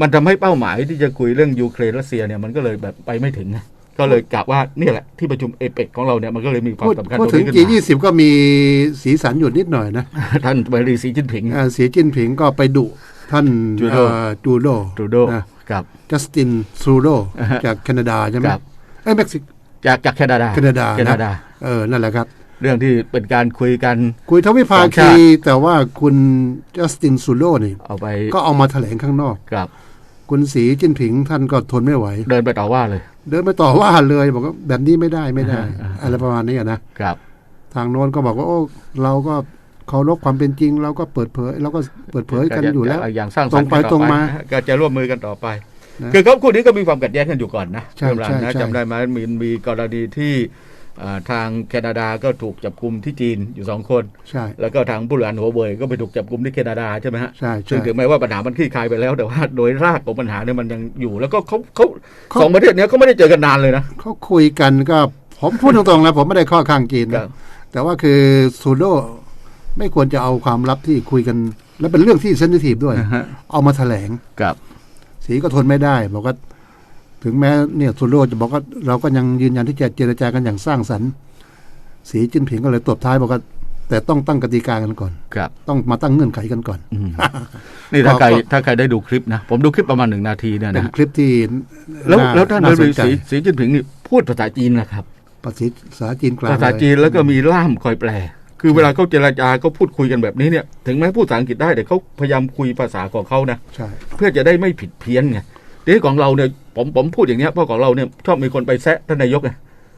มันทำให้เป้าหมายที่จะคุยเรื่องยูเครนรัสเซียเนี่ยมันก็เลยแบบไปไม่ถึงไงก็เลยกะว่าเนี่ยแหละที่ประชุมเอเปกของเราเนี่ยมันก็เลยมีความพูดสำคัญพูดตรงถึงนี้ขึ้น G20 ก็มีสีสันอยู่นิดหน่อยนะมาท่านบริสีจิ้นผิงอ่าสีจิ้นผิงก็ไปดุท่านจูโดเอ่อจูโดทรูโดนะกับจัสตินทรูโดอ่าฮะจากแคนาดาใช่ไหมครับเอ้ยเม็กซิกจากจากแคนาดาแคนาดาแคนาดาเออนั่นแหละครับ เรื่องที่เป็นการคุยกัน คุยทวิภาสองชาคีติแต่ว่าคุณจัสตินซูโดนี่เอาไปก็เอามาแถลงข้างนอกกับคุณสีจิ้นผิงท่านก็ทนไม่ไหว เดินไปต่อว่าเลย เดินไปต่อว่าเลยบอกว่าแบบนี้ไม่ได้ไม่ได้อ่าอะไรประมาณนี้อะนะครับ ทางโน้นก็บอกว่าโอ้เราก็เคารพความเป็นจริง เราก็เปิดเผยเราก็เปิดเผยกันอยู่แล้วจะอย่างสร้างสตรรรงค์ไปกันตรงมานะฮะก็จะร่วมมือกันต่อไปนะคือเขาคู่นี้ก็มีความขัดแย้งกันอยู่ก่อนนะใช่เรื่องราวใช่นะใช่จำได้ไหมมีมีกรณีที่อ่า ทางแคนาดาก็ถูกจับกลุ่มที่จีนอยู่สองคนใช่แล้วก็ทางผู้บริหารหัวเว่ยก็ไปถูกจับกลุ่มที่แคนาดาใช่ไหมฮะใช่ซึ่ใช่งถึงแม้ว่าปัญหามันคลี่คลายไปแล้ว แต่ว่าโดยรากของปัญหาเนี่ยมันยังอยู่ แล้วก็เขาเขาเขาสองประเทศเนี้ยเขาไม่ได้เจอกันนานเลยนะเขาคุยกันก็ผมพูดตรงๆแล้วผมไม่ได้ข้อข้างจีนครันะบแต่ว่าคือซูโดไม่ควรจะเอาความลับที่คุยกัน และเป็นเรื่องที่เซนซิทีฟด้วยนะฮะเอามาแถลงกับ สีก็ทนไม่ได้บอกว่า ถึงแม้เนี่ยซูโดจะบอกว่าเราก็ยังยืนยันที่จะเจรจากันอย่างสร้างสรรค์ สีจิ้นผิงก็เลยตบท้ายบอกว่าแต่ต้องตั้งกติกากันก่อนกับ ต้องมาตั้งเงื่อนไขกันก่อนอืมนี่ถ้าใครก็ถ้าใครได้ดูคลิปนะ ผมดูคลิปประมาณหนึ่งนาทีเนี่ยเป็นนะคลิปที่ แล้วน่แล้วท่านน่าสสีนใจสีสีจิ้นผิงนี่พูดภาษาจีนนะครับ ภาษาจีนกลาง ภาษาเลยจีนแล้วก็มีล่ามคอยแปล คือเวลาเขาเจรจาเขาพูดคุยกันแบบนี้เนี่ย ถึงแม้พูดภาษาอังกฤษได้แต่เขาพยายามคุยภาษาของเขานะใช่เพื่อจะได้ไม่ผิดเพี้ยนไงทีนี้ของเราเนี่ย ผมผมพูดอย่างนี้เพราะของเราเนี่ยชอบมีคนไปแซะท่านนายกไง